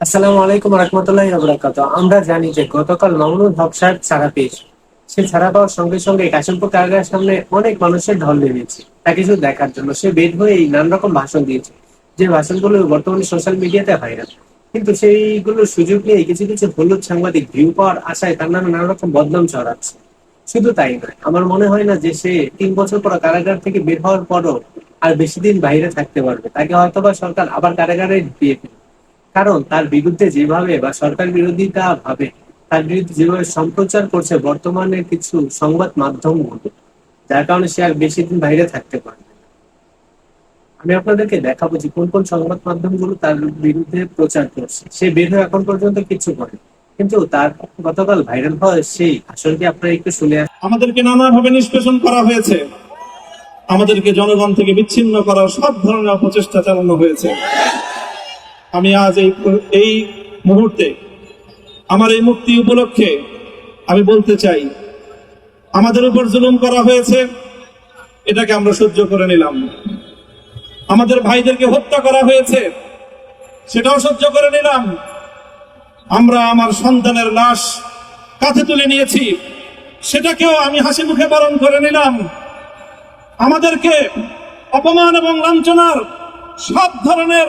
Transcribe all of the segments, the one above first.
আসসালামু আলাইকুম রহমতুল্লাহ বরাকাত আমরা জানি যে গতকাল মামুনুল হক সাহেব ছাড়া পেয়েছে। সে ছাড়া পাওয়ার সঙ্গে সঙ্গে কাশিমপুর কারাগারের সামনে অনেক মানুষের ঢল নেমেছে। তাকে শুধু দেখার জন্য সে বের হয়ে নানা রকম ভাষণ দিয়েছে, যে ভাষণগুলো বর্তমানে সোশ্যাল মিডিয়াতে ভাইরাল। কিন্তু সেইগুলোর সুযোগ নিয়ে কিছু কিছু হলুদ সাংবাদিক ভিউ পাওয়ার আশায় তার নামে নানা রকম বদনাম ছড়াচ্ছে। শুধু তাই নয়, আমার মনে হয় না যে সে তিন বছর পর কারাগার থেকে বের হওয়ার পরও আর বেশি দিন বাইরে থাকতে পারবে। তাকে হয়তোবা সরকার আবার কারাগারে দিয়ে ফেলবে। কারণ তার বিরুদ্ধে যেভাবে বা সরকার বিরোধিতা ভাবে, তার বিরুদ্ধে যেভাবে সম্প্রচার করছে বর্তমানে কিছু সংবাদ মাধ্যমগুলো যার কারণে সে আর বেশি দিন বাইরে থাকতে পারে আমি আপনাদেরকে দেখাবো যে কোন কোন সংবাদ মাধ্যমগুলো তার বিরুদ্ধে প্রচার করছে। সে বের হয়ে এখন পর্যন্ত কিছু করে, কিন্তু তার গতকাল ভাইরাল হয় সেই আসলটি আপনারা একটু শুনে। আমাদেরকে নানাভাবে নিষ্পেষণ করা হয়েছে। আমাদেরকে জনগণ থেকে বিচ্ছিন্ন করার সব ধরনের অপচেষ্টা চালানো হয়েছে। আমি আজ এই এই মুহূর্তে আমার এই মুক্তি উপলক্ষে আমি বলতে চাই, আমাদের উপর জুলুম করা হয়েছে, এটাকে আমরা সহ্য করে নিলাম। আমাদের ভাইদেরকে হত্যা করা হয়েছে, সেটাও সহ্য করে নিলাম। আমরা আমার সন্তানের লাশ কাঁধে তুলে নিয়েছি, সেটাকেও আমি হাসি মুখে বরণ করে নিলাম। আমাদেরকে অপমান এবং লাঞ্ছনার সব ধরনের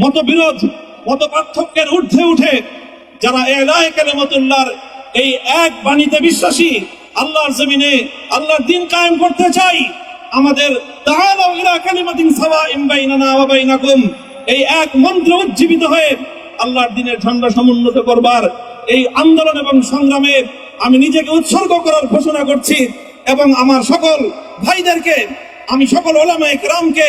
মতবিরোধ মত পার্থক্যের ঊর্ধ্বে উঠে যারা এলায় কালেমতুল্লাহর এই এক বাণীতে বিশ্বাসী, আল্লাহর জমিনে আল্লাহর দিন কায়েম করতে চাই, আমাদের এই এক মন্ত্রে উজ্জীবিত হয়ে আল্লাহর দিনের ঝান্ডা সমুন্নত করবার এই আন্দোলন এবং সংগ্রামে আমি নিজেকে উৎসর্গ করার ঘোষণা করছি এবং আমার সকল ভাইদেরকে, আমি সকল ওলামায়ে কেরামকে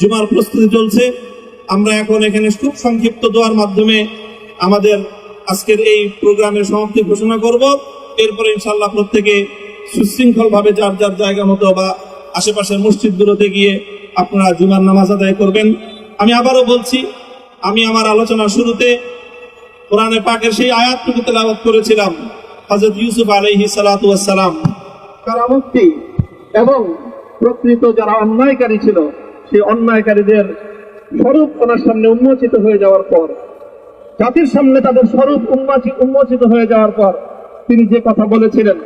জুমার প্রস্তুতি চলছে। আমরা এখন এখানে খুব সংক্ষিপ্ত দোয়ার মাধ্যমে আমাদের আজকের এই প্রোগ্রামের সমাপ্তি ঘোষণা করব। এরপরে ইনশাল্লাহ প্রত্যেকে সুশৃঙ্খল ভাবে যার যার জায়গা মতো বা আশেপাশের মসজিদগুলোতে গিয়ে আপনারা জুমার নামাজ আদায় করবেন। আমি আবারও বলছি, আমি আমার আলোচনার শুরুতে কোরআনে পাকের সেই আয়াতটুকু তেলাওয়াত করেছিলাম, হযরত ইউসুফ আলাইহি সালাতু ওয়াসসালাম কারামুক্তি এবং প্রকৃত যারা অন্যায়কারী ছিল সেই অন্যায়কারীদের স্বরূপ ওনার সামনে উন্মোচিত হয়ে যাওয়ার পর, জাতির সামনে তাদের স্বরূপ উন্মোচিত হয়ে যাওয়ার পর তিনি যে কথা বলেছিলেন,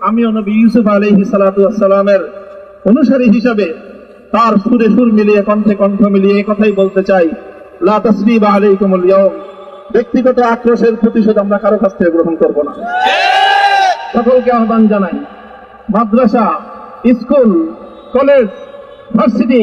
আমিও নবী ইউসুফ আলাইহি সালাতু ওয়াসসালামের অনুসারী হিসাবে তার সুরে সুর মিলিয়ে, কণ্ঠে কণ্ঠ মিলিয়ে এই কথাই বলতে চাই। লা তাসরিবা আলাইকুমুল ইয়াউম। ব্যক্তিগত আক্রোশের প্রতিশোধ আমরা কারও কাছ থেকে গ্রহণ করব না। সকলকে আহ্বান জানাই। মাদ্রাসা, স্কুল, কলেজ, ভার্সিটি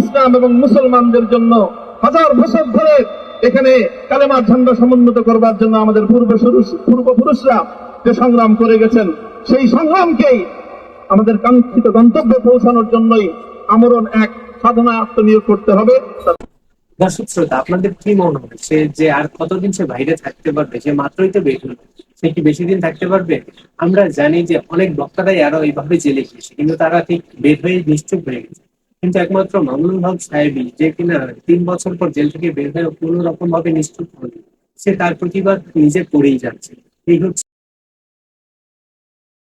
ইসলাম এবং মুসলমানদের জন্য হাজার বছর ধরে এখানে কালেমার ঝান্ডা সমুন্নত করবার জন্য আমাদের পূর্বপুরুষ পূর্বপুরুষরা যে সংগ্রাম করে গেছেন, সেই সংগ্রামকেই আমাদের কাঙ্ক্ষিত গন্তব্যে পৌঁছানোর জন্যই আমরণ এক সাধনা আত্মনিয়োগ করতে হবে। দর্শক শ্রোতা, আপনাদের কি মনে হয়? যে আর কতদিন সে বাইরে থাকতে পারবে, সে মাত্রই তো বের সে কি বেশি দিন থাকতে পারবে? আমরা জানি যে অনেক বক্তারাই আরও এইভাবে জেলে গিয়েছে, কিন্তু তারা ঠিক বের হয়ে নিশ্চুপ হয়ে গেছে। কিন্তু একমাত্র মামুনুল হক সাহেবই যে কিনা তিন বছর পর জেল থেকে বের হয়ে কোনো রকম ভাবে নিশ্চুপ হয়নি সে তার প্রতিবাদ নিজে করেই যাচ্ছে। এই হচ্ছে